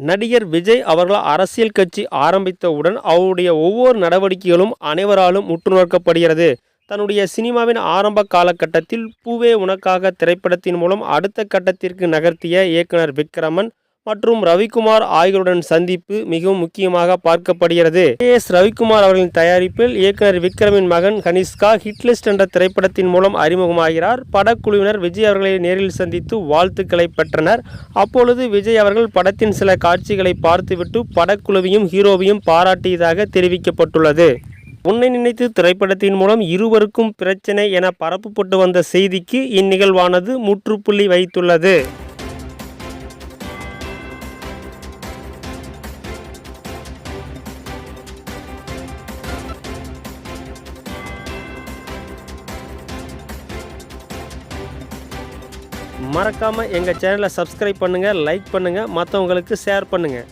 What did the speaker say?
நடிகர் விஜய் அவர்கள் அரசியல் கட்சி ஆரம்பித்தவுடன் அவருடைய ஒவ்வொரு நடவடிக்கைகளும் அனைவராலும் உற்று நோக்கப்படுகிறது தன்னுடைய சினிமாவின் ஆரம்ப காலகட்டத்தில் பூவே உனக்காக திரைப்படத்தின் மூலம் அடுத்த கட்டத்திற்கு நகர்த்திய இயக்குனர் விக்ரமன் மற்றும் ரவிக்குமார் ஆகியோருடன் சந்திப்பு மிகவும் முக்கியமாக பார்க்கப்படுகிறது. கே. எஸ். ரவிக்குமார் அவர்களின் தயாரிப்பில் இயக்குனர் விக்ரமின் மகன் கனிஷ்கா ஹிட்லிஸ்ட் என்ற திரைப்படத்தின் மூலம் அறிமுகமாகிறார். படக்குழுவினர் விஜய் அவர்களை நேரில் சந்தித்து வாழ்த்துக்களை பெற்றனர். அப்பொழுது விஜய் அவர்கள் படத்தின் சில காட்சிகளை பார்த்துவிட்டு படக்குழுவையும் ஹீரோவையும் பாராட்டியதாக தெரிவிக்கப்பட்டுள்ளது. உன்னை நினைத்து திரைப்படத்தின் மூலம் இருவருக்கும் பிரச்சனை என பரப்பப்பட்டு வந்த செய்திக்கு இந்நிகழ்வானது முற்றுப்புள்ளி வைத்துள்ளது. மறக்காமல் எங்கள் சேனலை சப்ஸ்கிரைப் பண்ணுங்கள் லைக் பண்ணுங்கள் மற்றவங்களுக்கு ஷேர் பண்ணுங்கள்